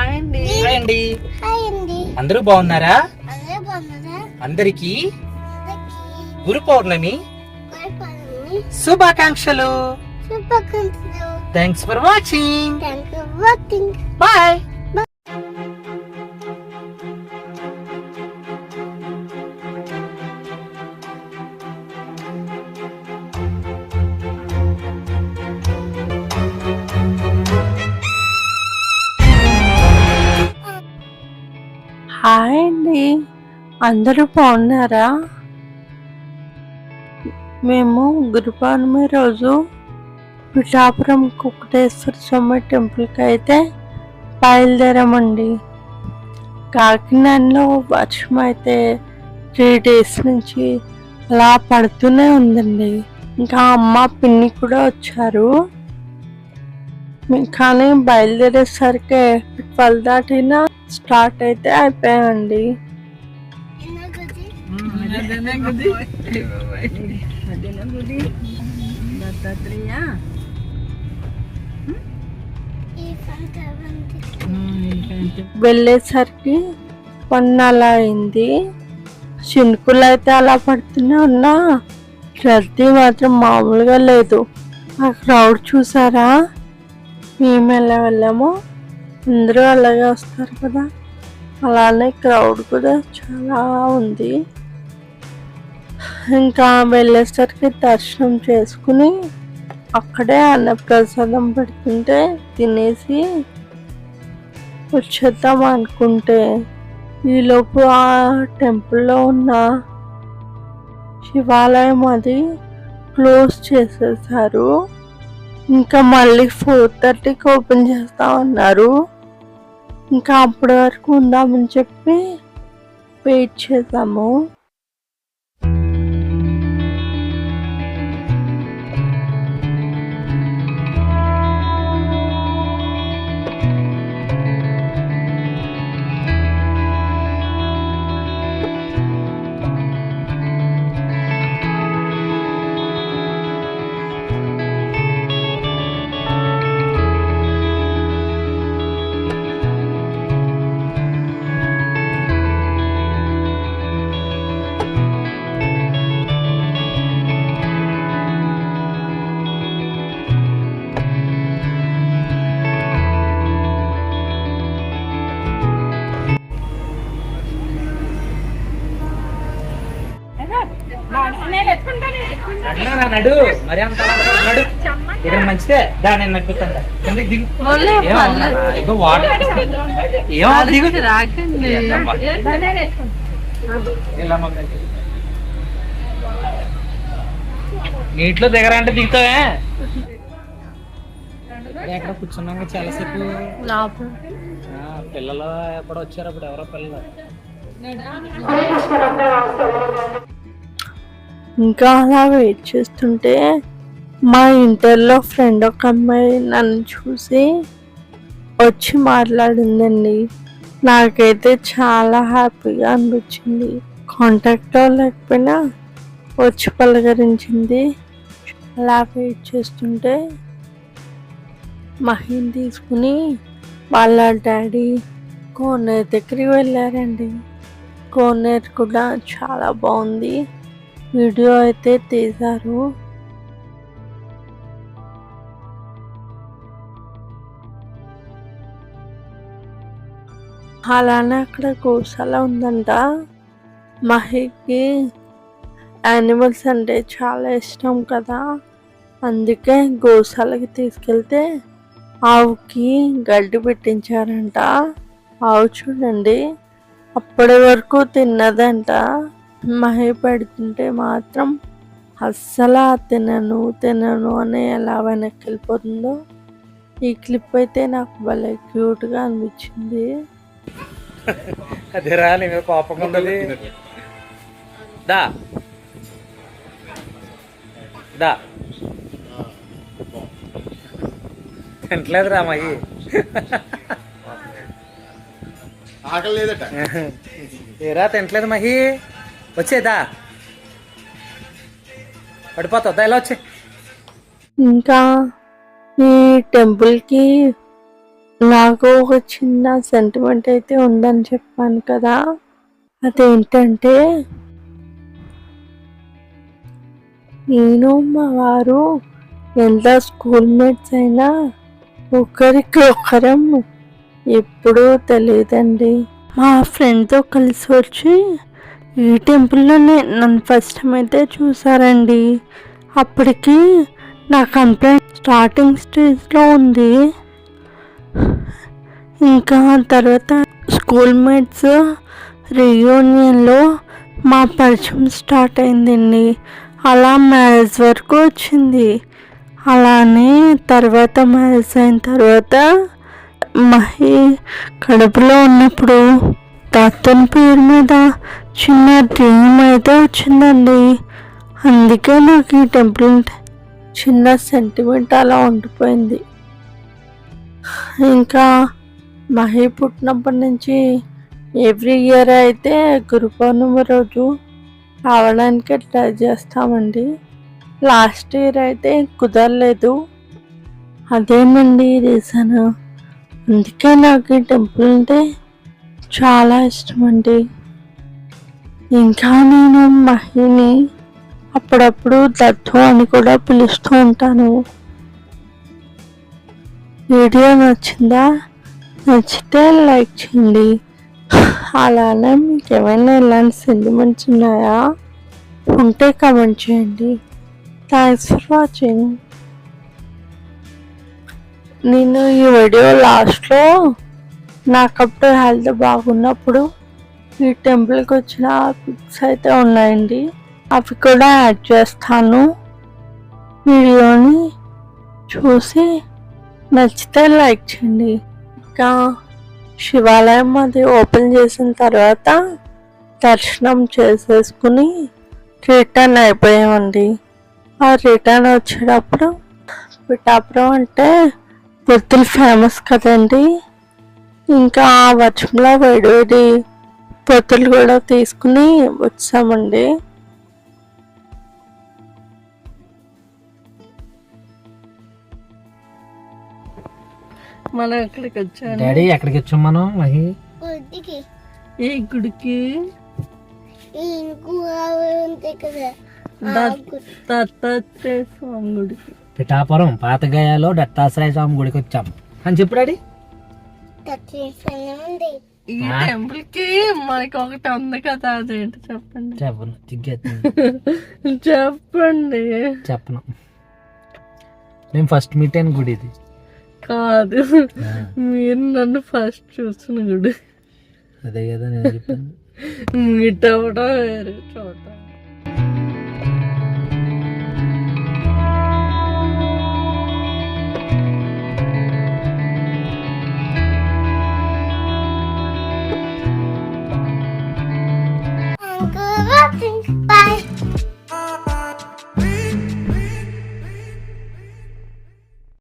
Hi అండి. Hi అండి. Hi అండి. అందరూ బాగున్నారా? అదే బాగున్నారా? అందరికి గురు పౌర్ణమి శుభాకాంక్షలు. శుభాకాంక్షలు. Thanks for watching bye hi అండి. అందరూ బాగున్నారా? మేము గురు పౌర్ణమి రోజు పిఠాపురం కుక్కటేశ్వర స్వామి టెంపుల్కి అయితే బయలుదేరామండి. కాకినాడలో వర్షం అయితే త్రీ డేస్ నుంచి అలా పడుతూనే ఉందండి. ఇంకా అమ్మ పిన్ని కూడా వచ్చారు. మేము కానీ బయలుదేరేసరికి ట్వెల్వ్ దాటినా స్టార్ట్ అయితే అయిపోయాయండి వెళ్ళేసరికి వన్ అలా అయింది. చినుకులు అయితే అలా పడుతూనే ఉన్నా. రద్దీ మాత్రం మామూలుగా లేదు. ఆ క్రౌడ్ చూసారా? మేము ఎలా వెళ్ళామో అందరూ అలాగే వస్తారు కదా. అలానే క్రౌడ్ కూడా చాలా ఉంది. ఇంకా వెళ్ళేసరికి దర్శనం చేసుకుని అక్కడే అన్నప్రసాదం పెడుతుంటే తినేసి వచ్చేద్దాం అనుకుంటే ఈలోపు ఆ టెంపుల్లో ఉన్న శివాలయం అది క్లోజ్ చేసేసారు. ఇంకా మళ్ళీ ఫోర్ థర్టీకి ఓపెన్ చేస్తామన్నారు ఇంకా అప్పటి వరకు ఉందామని చెప్పి వెయిట్ చేసాము నడురా, నడు మరి అంత నడు ఇక్కడ మంచిదే దా నేను నడుపుతాను కిందకి దిగు? వాటర్ ఏమో. నీటిలో దిగరంటే దిగుతావే. ఎక్కడ కూర్చున్నాక చాలాసేపు? ఆ, పిల్లలు ఎప్పుడో వచ్చారు అప్పుడు ఎవరో పిల్లలు. ఇంకా అలా వెయిట్ చేస్తుంటే మా ఇంటర్లో ఫ్రెండ్ ఒక అమ్మాయి నన్ను చూసి వచ్చి మాట్లాడిందండి. నాకైతే చాలా హ్యాపీగా అనిపించింది. కాంటాక్ట్ లేకపోయినా వచ్చి పలకరించింది. అలా వెయిట్ చేస్తుంటే మహిన్ తీసుకుని వాళ్ళ డాడీ కోనేరు దగ్గరికి వెళ్ళారండి. కోనేరు కూడా చాలా బాగుంది. వీడియో అయితే తీశారు. అలానే అక్కడ గోశాల ఉందంట. మహికి యానిమల్స్ అంటే చాలా ఇష్టం కదా. అందుకే గోశాలకి తీసుకెళ్తే ఆవుకి గడ్డి పెట్టించారంట. ఆవు చూడండి అప్పటి వరకు తిన్నదంట. మహి పెడుతుంటే మాత్రం అస్సలు తినను తినను అని ఎలా వెనక్కి వెళ్ళిపోతుందో ఈ క్లిప్ అయితే నాకు భలే క్యూట్గా అనిపించింది. అదేరా నీ మీద కోపంగా ఉన్నది దా. దా. తింటలేదురా అమ్మాయి ఆకలి లేదట. ఏరా తింటలేదు మహి వచ్చేదా? పడిపోతుందా ఎలా వచ్చే. ఇంకా ఈ టెంపుల్కి నాకు ఒక చిన్న సెంటిమెంట్ అయితే ఉందని చెప్పాను కదా. అదేంటంటే నేను మా వారు ఎంత స్కూల్మేట్స్ అయినా ఒకరికి ఒకరం ఎప్పుడూ తెలియదండి. మా ఫ్రెండ్తో కలిసి వచ్చి ఈ టెంపుల్లోనే నన్ను ఫస్ట్ టైం అయితే చూసారండి. అప్పటికి నా కంప్లైంట్ స్టార్టింగ్ స్టేజ్లో ఉంది. ఇంకా తర్వాత స్కూల్ మేట్స్ రీయూనియన్లో మా పరిచయం స్టార్ట్ అయిందండి. అలా మ్యారేజ్ వరకు వచ్చింది. అలానే తర్వాత మ్యారేజ్ అయిన తర్వాత మహి కడుపులో ఉన్నప్పుడు తత్తని పేరు మీద చిన్న డ్రీమ్ అయితే వచ్చిందండి. అందుకే నాకు ఈ టెంపుల్ అంటే చిన్న సెంటిమెంట్ అలా ఉండిపోయింది. ఇంకా మహి పుట్టినప్పటి నుంచి ఎవ్రీ ఇయర్ అయితే గురు పౌర్ణమి రోజు రావడానికి ట్రై చేస్తామండి. లాస్ట్ ఇయర్ అయితే కుదరలేదు. అదేనండి రీజన్ అందుకే నాకు ఈ టెంపుల్ అంటే చాలా ఇష్టం అండి ఇంకా నేను మహిని అప్పుడప్పుడు దత్తు అని కూడా పిలుస్తూ ఉంటాను. వీడియో నచ్చిందా? నచ్చితే లైక్ చేయండి. అలానే మీకు ఏమైనా ఇలాంటి సెంటిమెంట్స్ ఉన్నాయా? ఉంటే కమెంట్ చేయండి. థ్యాంక్స్ ఫర్ వాచింగ్ నేను ఈ వీడియో లాస్ట్లో నాకప్పుడు హెల్త్ బాగున్నప్పుడు ఈ టెంపుల్కి వచ్చిన పిక్స్ అయితే ఉన్నాయండి. అవి కూడా యాడ్ చేస్తాను. వీడియోని చూసి నచ్చితే లైక్ చేయండి. ఇంకా శివాలయం అది ఓపెన్ చేసిన తర్వాత దర్శనం చేసేసుకుని రిటర్న్ అయిపోయామండి. ఆ రిటర్న్ వచ్చేటప్పుడు పిఠాపురం అంటే పొత్తులు ఫేమస్ కదండి. ఇంకా ఆ వర్షంలో వేడివేడి పొత్తులు కూడా తీసుకుని వచ్చామండి. మనం ఎక్కడికి వచ్చాను డాడీ ఎక్కడికి వచ్చాం మనం? మహి? గుడికి. ఈ గుడికి. దత్తాత్రేయ స్వామి గుడికి. పిఠాపురం పాతగాయాలో దత్తాశ్రయ స్వామి గుడికి వచ్చాం. అని చెప్పు డాడీ. ఈ టెంపుల్కి మనకి ఒకటి ఉంది కదా అదేంటి చెప్పండి? చెప్పను చెప్పండి. చెప్పను. నేను ఫస్ట్ మీట్ అయిన గుడి ఇది. కాదు. మీరు నన్ను ఫస్ట్ చూసిన గుడి. అదే కదా నేను చెప్పాను. మీట్ అవ్వడం వేరే చోట